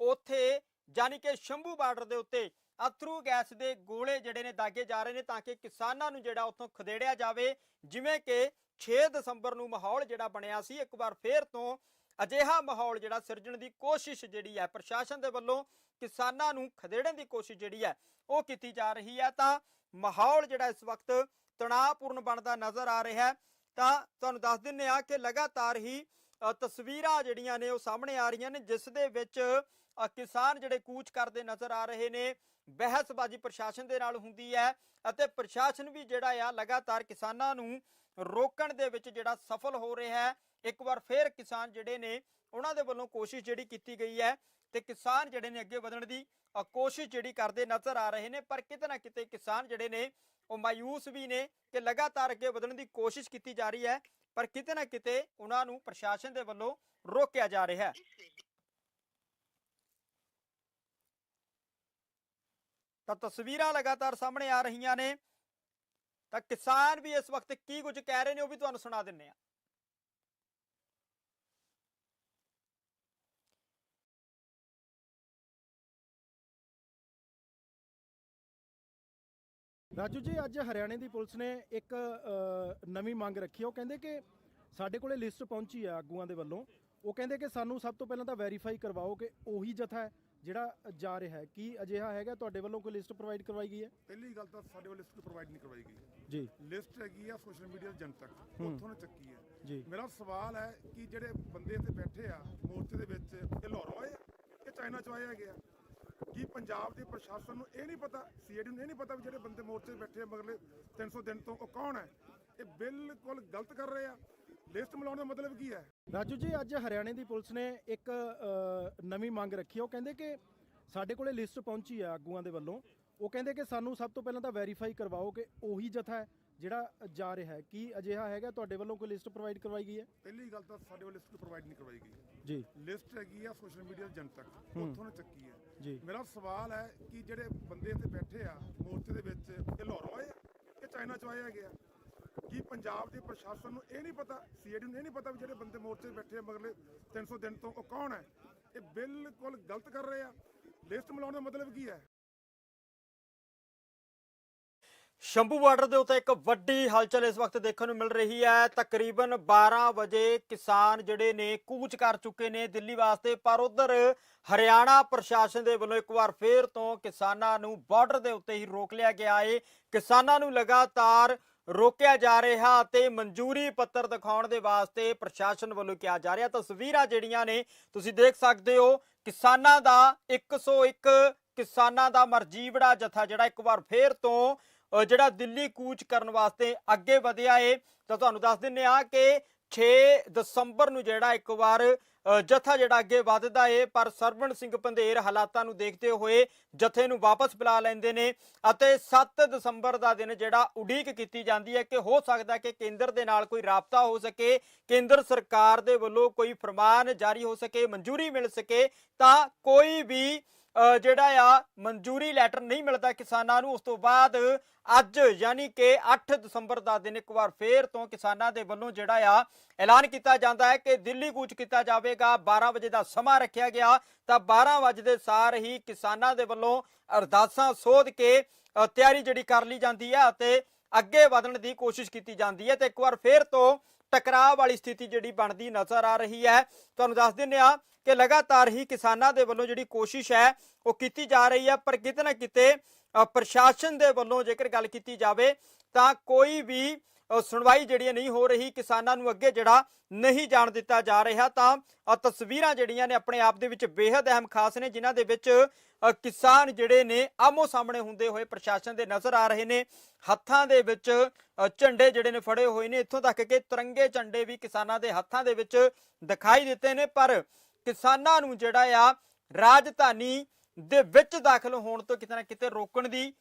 ਉੱਥੇ ਯਾਨੀ ਕਿ ਸ਼ੰਭੂ ਬਾਰਡਰ ਦੇ ਉੱਤੇ ਅਥਰੂ ਗੈਸ ਦੇ ਗੋਲੇ ਜਿਹੜੇ ਨੇ ਦਾਗੇ ਜਾ ਰਹੇ ਨੇ ਤਾਂ ਕਿ ਕਿਸਾਨਾਂ ਨੂੰ ਜਿਹੜਾ ਉੱਥੋਂ ਖਦੇੜਿਆ ਜਾਵੇ। ਜਿਵੇਂ ਕਿ 6 ਦਸੰਬਰ ਨੂੰ ਮਾਹੌਲ ਜਿਹੜਾ ਬਣਿਆ ਸੀ, ਇੱਕ ਵਾਰ ਫੇਰ ਤੋਂ ਅਜਿਹਾ ਮਾਹੌਲ ਜਿਹੜਾ ਸਿਰਜਣ ਦੀ ਕੋਸ਼ਿਸ਼ ਜਿਹੜੀ ਹੈ, ਪ੍ਰਸ਼ਾਸਨ ਦੇ ਵੱਲੋਂ ਕਿਸਾਨਾਂ ਨੂੰ ਖਦੇੜਨ ਦੀ ਕੋਸ਼ਿਸ਼ ਜਿਹੜੀ ਹੈ ਉਹ ਕੀਤੀ ਜਾ ਰਹੀ ਹੈ, ਤਾਂ ਮਾਹੌਲ ਜਿਹੜਾ ਇਸ ਵਕਤ ਤਣਾਅਪੂਰਨ ਬਣਦਾ ਨਜ਼ਰ ਆ ਰਿਹਾ ਹੈ। ਤਾਂ ਤੁਹਾਨੂੰ ਦੱਸ ਦਿੰਨੇ ਆ ਕਿ ਲਗਾਤਾਰ ਹੀ ਤਸਵੀਰਾਂ ਜਿਹੜੀਆਂ ਨੇ ਉਹ ਸਾਹਮਣੇ ਆ ਰਹੀਆਂ ਨੇ, ਜਿਸ ਦੇ ਵਿੱਚ ਕਿਸਾਨ ਜਿਹੜੇ ਕੂਚ ਕਰਦੇ ਨਜ਼ਰ ਆ ਰਹੇ ਨੇ, ਬਹਿਸਬਾਜ਼ੀ ਪ੍ਰਸ਼ਾਸਨ ਦੇ ਨਾਲ ਹੁੰਦੀ ਹੈ ਅਤੇ ਪ੍ਰਸ਼ਾਸਨ ਵੀ ਜਿਹੜਾ ਆ, ਲਗਾਤਾਰ ਕਿਸਾਨਾਂ ਨੂੰ ਰੋਕਣ ਦੇ ਵਿੱਚ ਜਿਹੜਾ ਸਫਲ ਹੋ ਰਿਹਾ ਹੈ। ਇੱਕ ਵਾਰ ਫੇਰ ਕਿਸਾਨ ਜਿਹੜੇ ਨੇ, ਉਹਨਾਂ ਦੇ ਵੱਲੋਂ ਕੋਸ਼ਿਸ਼ ਜਿਹੜੀ ਕੀਤੀ ਗਈ ਹੈ ਤੇ ਕਿਸਾਨ ਜਿਹੜੇ ਨੇ ਅੱਗੇ ਵਧਣ ਦੀ ਕੋਸ਼ਿਸ਼ ਜਿਹੜੀ ਕਰਦੇ ਨਜ਼ਰ ਆ ਰਹੇ ਨੇ, ਪਰ ਕਿਤੇ ਨਾ ਕਿਤੇ ਕਿਸਾਨ ਜਿਹੜੇ ਨੇ, ਉਹ ਮਾਯੂਸ ਵੀ ਨੇ ਕਿ ਲਗਾਤਾਰ ਅੱਗੇ ਵਧਣ ਦੀ ਕੋਸ਼ਿਸ਼ ਕੀਤੀ ਜਾ ਰਹੀ ਹੈ, ਪਰ ਕਿਤੇ ਨਾ ਕਿਤੇ ਉਹਨਾਂ ਨੂੰ ਪ੍ਰਸ਼ਾਸਨ ਦੇ ਵੱਲੋਂ ਰੋਕਿਆ ਜਾ ਰਿਹਾ ਹੈ। ਤਾਂ ਤਸਵੀਰਾਂ ਲਗਾਤਾਰ ਸਾਹਮਣੇ ਆ ਰਹੀਆਂ ਨੇ। ਤਾਂ ਕਿਸਾਨ ਵੀ ਇਸ ਵਕਤ ਕੀ ਕੁਝ ਕਹਿ ਰਹੇ ਨੇ ਉਹ ਵੀ ਤੁਹਾਨੂੰ ਸੁਣਾ ਦਿੰਨੇ ਆ ਰਾਜੂ ਜੀ ਅੱਜ ਹਰਿਆਣੇ ਦੀ ਪੁਲਿਸ ਨੇ ਇੱਕ ਨਵੀਂ ਮੰਗ ਰੱਖੀ ਉਹ ਕਹਿੰਦੇ ਕਿ ਸਾਡੇ ਕੋਲੇ ਲਿਸਟ ਪਹੁੰਚੀ ਆ ਆਗੂਆਂ ਦੇ ਵੱਲੋਂ। ਉਹ ਕਹਿੰਦੇ ਕਿ ਸਾਨੂੰ ਸਭ ਤੋਂ ਪਹਿਲਾਂ ਤਾਂ ਵੈਰੀਫਾਈ ਕਰਵਾਓ ਕਿ ਉਹੀ ਜਥਾ ਹੈ ਜਿਹੜਾ ਜਾ ਰਿਹਾ ਹੈ। ਕੀ ਅਜਿਹਾ ਹੈਗਾ? ਤੁਹਾਡੇ ਵੱਲੋਂ ਕੋਈ ਲਿਸਟ ਪ੍ਰੋਵਾਈਡ ਕਰਵਾਈ ਗਈ ਹੈ? ਪਹਿਲੀ ਗੱਲ ਤਾਂ ਸਾਡੇ ਵੱਲ ਲਿਸਟ ਪ੍ਰੋਵਾਈਡ ਨਹੀਂ ਕਰਵਾਈ ਗਈ। ਜੀ। ਲਿਸਟ ਹੈਗੀ ਆ ਸੋਸ਼ਲ ਮੀਡੀਆ ਜਨਤਕ। ਹੂੰ। ਉੱਥੋਂ ਨੇ ਚੱਕੀ ਹੈ। ਜੀ। ਮੇਰਾ ਸਵਾਲ ਹੈ ਕਿ ਜਿਹੜੇ ਬੰਦੇ ਇੱਥੇ ਬੈਠੇ ਆ ਮੋਰਚੇ ਦੇ ਵਿੱਚ ਇਹ ਲਾਹੌਰੋਂ ਆਏ? ਆ ਕਿ ਚਾਈਨਾ ਚੋਂ ਆਏ ਹੈਗੇ ਆ? ਕੀ ਪੰਜਾਬ ਦੇ ਪ੍ਰਸ਼ਾਸਨ ਨੂੰ ਇਹ ਨਹੀਂ ਪਤਾ ਸੀਆਈਡੀ ਨੂੰ ਇਹ ਨਹੀਂ ਪਤਾ ਵੀ ਜਿਹੜੇ ਬੰਦੇ ਮੋਰਚੇ ਬੈਠੇ ਆ ਮਗਰਲੇ 300 ਦਿਨ ਤੋਂ ਉਹ ਕੌਣ ਹੈ? ਇਹ ਬਿਲਕੁਲ ਗਲਤ ਕਰ ਰਹੇ ਆ। ਲਿਸਟ ਮਿਲਾਉਣ ਦਾ ਮਤਲਬ ਕੀ ਹੈ? ਰਾਜੂ ਜੀ ਅੱਜ ਹਰਿਆਣੇ ਦੀ ਪੁਲਿਸ ਨੇ ਇੱਕ ਨਵੀਂ ਮੰਗ ਰੱਖੀ ਉਹ ਕਹਿੰਦੇ ਕਿ ਸਾਡੇ ਕੋਲੇ ਲਿਸਟ ਪਹੁੰਚੀ ਹੈ ਆਗੂਆਂ ਦੇ ਵੱਲੋਂ। ਉਹ ਕਹਿੰਦੇ ਕਿ ਸਾਨੂੰ ਸਭ ਤੋਂ ਪਹਿਲਾਂ ਤਾਂ ਵੈਰੀਫਾਈ ਕਰਵਾਓ ਕਿ ਉਹੀ ਜਥਾ ਹੈ ਜਿਹੜਾ ਜਾ ਰਿਹਾ ਹੈ। ਕੀ ਅਜਿਹਾ ਹੈਗਾ? ਤੁਹਾਡੇ ਵੱਲੋਂ ਕੋਈ ਲਿਸਟ ਪ੍ਰੋਵਾਈਡ ਕਰਵਾਈ ਗਈ ਹੈ? ਪਹਿਲੀ ਗੱਲ ਤਾਂ ਸਾਡੇ ਵੱਲ ਲਿਸਟ ਪ੍ਰੋਵਾਈਡ ਨਹੀਂ ਕਰਵਾਈ ਗਈ। ਜੀ। ਲਿਸਟ ਹੈਗੀ ਆ ਸੋਸ਼ਲ ਮੀਡੀਆ ਜਨਤਕ ਹੂੰ। ਉੱਥੋਂ ਨੇ ਚੱਕੀ ਹੈ। ਜੀ। ਮੇਰਾ ਸਵਾਲ ਹੈ ਕਿ ਜਿਹੜੇ ਬੰਦੇ ਇੱਥੇ ਬੈਠੇ ਆ, ਮੋਰਚੇ ਦੇ ਵਿੱਚ, ਇਹ ਲਾਹੌਰੋਂ ਆਏ ਆ ਕਿ ਚਾਈਨਾ ਚੋਂ ਆਏ ਹੈਗੇ ਆ? ਕੀ ਪੰਜਾਬ ਦੇ ਪ੍ਰਸ਼ਾਸਨ ਨੂੰ ਇਹ ਨਹੀਂ ਪਤਾ ਸੀਆਈਡੀ ਨੂੰ ਇਹ ਨਹੀਂ ਪਤਾ ਵੀ ਜਿਹੜੇ ਬੰਦੇ ਮੋਰਚੇ ਬੈਠੇ ਆ ਮਗਰਲੇ 300 ਦਿਨ ਤੋਂ, ਉਹ ਕੌਣ ਹੈ? ਇਹ ਬਿਲਕੁਲ ਗਲਤ ਕਰ ਰਹੇ ਆ। ਲਿਸਟ ਮਿਲਾਉਣ ਦਾ ਮਤਲਬ ਕੀ ਹੈ? ਸ਼ੰਭੂ ਬਾਰਡਰ ਦੇ ਉੱਤੇ ਇੱਕ ਵੱਡੀ ਹਲਚਲ ਇਸ ਵਕਤ ਦੇਖਣ ਨੂੰ ਮਿਲ ਰਹੀ ਹੈ। ਤਕਰੀਬਨ 12 ਵਜੇ ਕਿਸਾਨ ਜਿਹੜੇ ਨੇ ਕੂਚ ਕਰ ਚੁੱਕੇ ਨੇ ਦਿੱਲੀ ਵਾਸਤੇ, ਪਰ ਉਧਰ ਹਰਿਆਣਾ ਪ੍ਰਸ਼ਾਸਨ ਦੇ ਵੱਲੋਂ ਇੱਕ ਵਾਰ ਫੇਰ ਤੋਂ ਕਿਸਾਨਾਂ ਨੂੰ ਬਾਰਡਰ ਦੇ ਉੱਤੇ ਹੀ ਰੋਕ ਲਿਆ ਗਿਆ ਹੈ ਕਿਸਾਨਾਂ ਨੂੰ ਲਗਾਤਾਰ ਰੋਕਿਆ ਜਾ ਰਿਹਾ ਅਤੇ ਮਨਜ਼ੂਰੀ ਪੱਤਰ ਦਿਖਾਉਣ ਦੇ ਵਾਸਤੇ ਪ੍ਰਸ਼ਾਸਨ ਵੱਲੋਂ ਕਿਹਾ ਜਾ ਰਿਹਾ। ਤਸਵੀਰਾਂ ਜਿਹੜੀਆਂ ਨੇ ਤੁਸੀਂ ਦੇਖ ਸਕਦੇ ਹੋ, ਕਿਸਾਨਾਂ ਦਾ 101 ਕਿਸਾਨਾਂ ਦਾ ਮਰਜੀਵੜਾ ਜਥਾ ਜਿਹੜਾ ਇੱਕ ਵਾਰ ਫੇਰ ਤੋਂ ਜਿਹੜਾ ਦਿੱਲੀ ਕੂਚ ਕਰਨ ਵਾਸਤੇ ਅੱਗੇ ਵਧਿਆ ਏ, ਤਾਂ ਤੁਹਾਨੂੰ ਦੱਸ ਦਿੰਨੇ ਆ ਕਿ 6 ਦਸੰਬਰ ਨੂੰ ਜਿਹੜਾ ਇੱਕ ਵਾਰ ਜਥਾ ਜਿਹੜਾ ਅੱਗੇ ਵੱਧਦਾ ਏ, ਪਰ ਸਰਵਣ ਸਿੰਘ ਪੰਧੇਰ ਹਾਲਾਤਾਂ ਨੂੰ ਦੇਖਦੇ ਹੋਏ ਜਥੇ ਨੂੰ ਵਾਪਸ ਬੁਲਾ ਲੈਂਦੇ ਨੇ ਅਤੇ 7 ਦਸੰਬਰ ਦਾ ਦਿਨ ਜਿਹੜਾ ਉਡੀਕ ਕੀਤੀ ਜਾਂਦੀ ਹੈ ਕਿ ਹੋ ਸਕਦਾ ਕਿ ਕੇਂਦਰ ਦੇ ਨਾਲ ਕੋਈ ਰਾਬਤਾ ਹੋ ਸਕੇ, ਕੇਂਦਰ ਸਰਕਾਰ ਦੇ ਵੱਲੋਂ ਕੋਈ ਫਰਮਾਨ ਜਾਰੀ ਹੋ ਸਕੇ, ਮਨਜ਼ੂਰੀ ਮਿਲ ਸਕੇ, ਤਾਂ ਕੋਈ ਵੀ ਜਿਹੜਾ ਆ, ਮਨਜ਼ੂਰੀ ਲੈਟਰ ਨਹੀਂ ਮਿਲਦਾ ਕਿਸਾਨਾਂ ਨੂੰ। ਉਸ ਤੋਂ ਬਾਅਦ ਅੱਜ ਯਾਨੀ ਕਿ 8 ਦਸੰਬਰ ਦਾ ਦਿਨ ਇੱਕ ਵਾਰ ਫੇਰ ਤੋਂ ਕਿਸਾਨਾਂ ਦੇ ਵੱਲੋਂ ਜਿਹੜਾ ਆ, ਐਲਾਨ ਕੀਤਾ ਜਾਂਦਾ ਹੈ ਕਿ ਦਿੱਲੀ ਕੂਚ ਕੀਤਾ ਜਾਵੇਗਾ। 12 ਵਜੇ ਦਾ ਸਮਾਂ ਰੱਖਿਆ ਗਿਆ। ਤਾਂ 12 ਵਜੇ ਦੇ ਸਾਰ ਹੀ ਕਿਸਾਨਾਂ ਦੇ ਵੱਲੋਂ ਅਰਦਾਸਾਂ ਸੋਧ ਕੇ ਤਿਆਰੀ ਜਿਹੜੀ ਕਰ ਲਈ ਜਾਂਦੀ ਹੈ ਅਤੇ ਅੱਗੇ ਵਧਣ ਦੀ ਕੋਸ਼ਿਸ਼ ਕੀਤੀ ਜਾਂਦੀ ਹੈ। ਤੇ ਇੱਕ ਵਾਰ ਫੇਰ ਤੋਂ ਟਕਰਾਅ ਵਾਲੀ ਸਥਿਤੀ ਜਿਹੜੀ ਬਣਦੀ ਨਜ਼ਰ ਆ ਰਹੀ ਹੈ। ਤੁਹਾਨੂੰ ਦੱਸ ਦਿੰਨੇ ਆ ਕਿ ਲਗਾਤਾਰ ਹੀ ਕਿਸਾਨਾਂ ਦੇ ਵੱਲੋਂ ਜਿਹੜੀ ਕੋਸ਼ਿਸ਼ ਹੈ, ਉਹ ਕੀਤੀ ਜਾ ਰਹੀ ਹੈ। ਪਰ ਕਿਤੇ ਨਾ ਕਿਤੇ ਪ੍ਰਸ਼ਾਸਨ ਦੇ ਵੱਲੋਂ ਜੇਕਰ ਗੱਲ ਕੀਤੀ ਜਾਵੇ, ਤਾਂ ਕੋਈ ਵੀ ਸੁਣਵਾਈ ਜਿਹੜੀ ਨਹੀਂ ਹੋ ਰਹੀ। ਕਿਸਾਨਾਂ ਨੂੰ ਅੱਗੇ ਜਿਹੜਾ ਨਹੀਂ ਜਾਣ ਦਿੱਤਾ ਜਾ ਰਿਹਾ, ਤਾਂ ਤਸਵੀਰਾਂ ਜਿਹੜੀਆਂ ਨੇ ਆਪਣੇ ਆਪ ਦੇ ਵਿੱਚ ਬੇहद ਅਹਿਮ ਖਾਸ ਨੇ, ਜਿਨ੍ਹਾਂ ਦੇ ਵਿੱਚ ਕਿਸਾਨ ਜਿਹੜੇ ਨੇ ਆਮੋ ਸਾਹਮਣੇ ਹੁੰਦੇ ਹੋਏ ਪ੍ਰਸ਼ਾਸਨ ਦੇ ਨਜ਼ਰ ਆ ਰਹੇ ਨੇ। ਹੱਥਾਂ ਦੇ ਵਿੱਚ ਝੰਡੇ ਜਿਹੜੇ ਨੇ ਫੜੇ ਹੋਏ ਨੇ। ਇੱਥੋਂ ਤੱਕ ਕਿ ਤਿਰੰਗੇ ਝੰਡੇ ਵੀ ਕਿਸਾਨਾਂ ਦੇ ਹੱਥਾਂ ਦੇ ਵਿੱਚ ਦਿਖਾਈ ਦਿੱਤੇ ਨੇ। ਪਰ ਕਿਸਾਨਾਂ ਨੂੰ ਜਿਹੜਾ ਆ, ਰਾਜਧਾਨੀ ਦੇ ਵਿੱਚ ਦਾਖਲ ਹੋਣ ਤੋਂ ਕਿਤੇ ਨਾ ਕਿਤੇ ਰੋਕਣ ਦੀ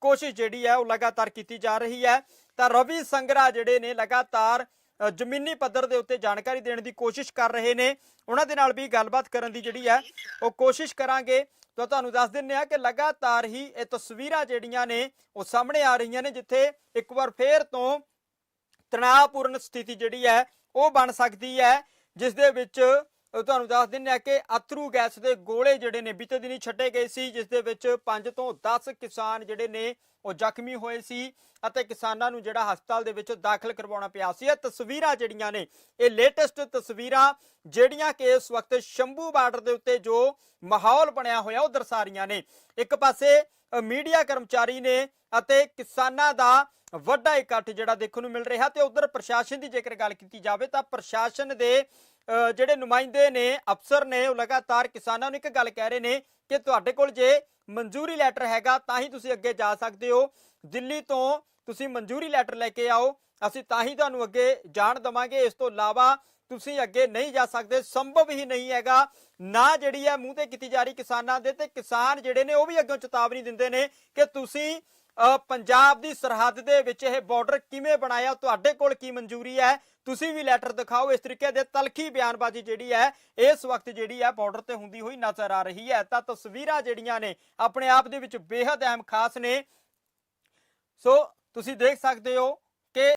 ਕੋਸ਼ਿਸ਼ ਜਿਹੜੀ ਹੈ ਉਹ ਲਗਾਤਾਰ ਕੀਤੀ ਜਾ ਰਹੀ ਹੈ। ਤਾਂ ਰਵੀ ਸੰਗਰਾ ਜਿਹੜੇ ਨੇ, ਲਗਾਤਾਰ ਜ਼ਮੀਨੀ ਪੱਧਰ ਦੇ ਉੱਤੇ ਜਾਣਕਾਰੀ ਦੇਣ ਦੀ ਕੋਸ਼ਿਸ਼ ਕਰ ਰਹੇ ਨੇ। ਉਹਨਾਂ ਦੇ ਨਾਲ ਵੀ ਗੱਲਬਾਤ ਕਰਨ ਦੀ ਜਿਹੜੀ ਹੈ ਉਹ ਕੋਸ਼ਿਸ਼ ਕਰਾਂਗੇ। ਤਾਂ ਤੁਹਾਨੂੰ ਦੱਸ ਦਿੰਨੇ ਆ ਕਿ ਲਗਾਤਾਰ ਹੀ ਇਹ ਤਸਵੀਰਾਂ ਜਿਹੜੀਆਂ ਨੇ ਉਹ ਸਾਹਮਣੇ ਆ ਰਹੀਆਂ ਨੇ, ਜਿੱਥੇ ਇੱਕ ਵਾਰ ਫੇਰ ਤੋਂ ਤਣਾਅਪੂਰਨ ਸਥਿਤੀ ਜਿਹੜੀ ਹੈ, ਉਹ ਬਣ ਸਕਦੀ ਹੈ, ਜਿਸ ਦੇ ਵਿੱਚ ਤੁਹਾਨੂੰ ਦੱਸ ਦਿੰਨੇ ਆ ਕਿ ਅਥਰੂ ਗੈਸ ਦੇ ਗੋਲੇ ਜਿਹੜੇ ਨੇ ਬੀਤੇ ਦਿਨੀ ਛੱਡੇ ਗਏ ਸੀ, ਜਿਸ ਦੇ ਵਿੱਚ 5 ਤੋਂ 10 ਕਿਸਾਨ ਜਿਹੜੇ ਨੇ ਉਹ ਜ਼ਖਮੀ ਹੋਏ ਸੀ ਅਤੇ ਕਿਸਾਨਾਂ ਨੂੰ ਜਿਹੜਾ ਹਸਪਤਾਲ ਦੇ ਵਿੱਚ ਦਾਖਲ ਕਰਵਾਉਣਾ ਪਿਆ ਸੀ। ਇਹ ਤਸਵੀਰਾਂ ਜਿਹੜੀਆਂ ਨੇ, ਇਹ ਲੇਟੈਸਟ ਤਸਵੀਰਾਂ ਜਿਹੜੀਆਂ ਕਿ ਇਸ ਵਕਤ ਸ਼ੰਭੂ ਬਾਰਡਰ ਦੇ ਉੱਤੇ ਜੋ ਮਾਹੌਲ ਬਣਿਆ ਹੋਇਆ, ਉਹ ਦਰਸਾ ਰਹੀਆਂ ਨੇ। ਇੱਕ ਪਾਸੇ ਮੀਡੀਆ ਕਰਮਚਾਰੀ ਨੇ ਅਤੇ ਕਿਸਾਨਾਂ ਦਾ ਵੱਡਾ ਇਕੱਠ ਜਿਹੜਾ ਦੇਖਣ ਨੂੰ ਮਿਲ ਰਿਹਾ ਤੇ ਉਧਰ ਪ੍ਰਸ਼ਾਸਨ ਦੀ ਜੇਕਰ ਗੱਲ ਕੀਤੀ ਜਾਵੇ ਤਾਂ ਪ੍ਰਸ਼ਾਸਨ ਦੇ ਜਿਹੜੇ ਨੁਮਾਇੰਦੇ ਨੇ, ਅਫਸਰ ਨੇ, ਉਹ ਲਗਾਤਾਰ ਕਿਸਾਨਾਂ ਨੂੰ ਇੱਕ ਗੱਲ ਕਹਿ ਰਹੇ ਨੇ ਕਿ ਤੁਹਾਡੇ ਕੋਲ ਜੇ ਮਨਜ਼ੂਰੀ ਲੈਟਰ ਹੈਗਾ ਤਾਂ ਹੀ ਤੁਸੀਂ ਅੱਗੇ ਜਾ ਸਕਦੇ ਹੋ। ਦਿੱਲੀ ਤੋਂ ਤੁਸੀਂ ਮਨਜ਼ੂਰੀ ਲੈਟਰ ਲੈ ਕੇ ਆਓ, ਅਸੀਂ ਤਾਂ ਹੀ ਤੁਹਾਨੂੰ ਅੱਗੇ ਜਾਣ ਦਵਾਂਗੇ। ਇਸ ਤੋਂ ਇਲਾਵਾ ਤੁਸੀਂ ਅੱਗੇ ਨਹੀਂ ਜਾ ਸਕਦੇ, ਸੰਭਵ ਹੀ ਨਹੀਂ ਹੈਗਾ। ਨਾ ਜਿਹੜੀ ਹੈ ਮੂੰਹ ਤੇ ਕੀਤੀ ਜਾ ਰਹੀ ਕਿਸਾਨਾਂ ਦੇ ਤੇ ਕਿਸਾਨ ਜਿਹੜੇ ਨੇ, ਉਹ ਵੀ ਅੱਗੋਂ ਚੇਤਾਵਨੀ ਦਿੰਦੇ ਨੇ ਕਿ ਤੁਸੀਂ ਪੰਜਾਬ ਦੀ ਸਰਹੱਦ ਦੇ ਵਿੱਚ ਇਹ ਬਾਰਡਰ ਕਿਵੇਂ ਬਣਾਇਆ? ਤੁਹਾਡੇ ਕੋਲ ਕੀ ਮਨਜ਼ੂਰੀ ਹੈ? ਤੁਸੀਂ ਵੀ ਲੈਟਰ ਦਿਖਾਓ। ਇਸ ਤਰੀਕੇ ਦੇ ਤਲਖੀ ਬਿਆਨਬਾਜ਼ੀ ਜਿਹੜੀ ਹੈ, ਇਸ ਵਕਤ ਜਿਹੜੀ ਹੈ ਬਾਰਡਰ ਤੇ ਹੁੰਦੀ ਹੋਈ ਨਜ਼ਰ ਆ ਰਹੀ ਹੈ। ਤਾਂ ਤਸਵੀਰਾਂ ਜਿਹੜੀਆਂ ਨੇ, ਆਪਣੇ ਆਪ ਦੇ ਵਿੱਚ ਬੇहद ਅਹਿਮ ਖਾਸ ਨੇ। ਸੋ, ਤੁਸੀਂ ਦੇਖ ਸਕਦੇ ਹੋ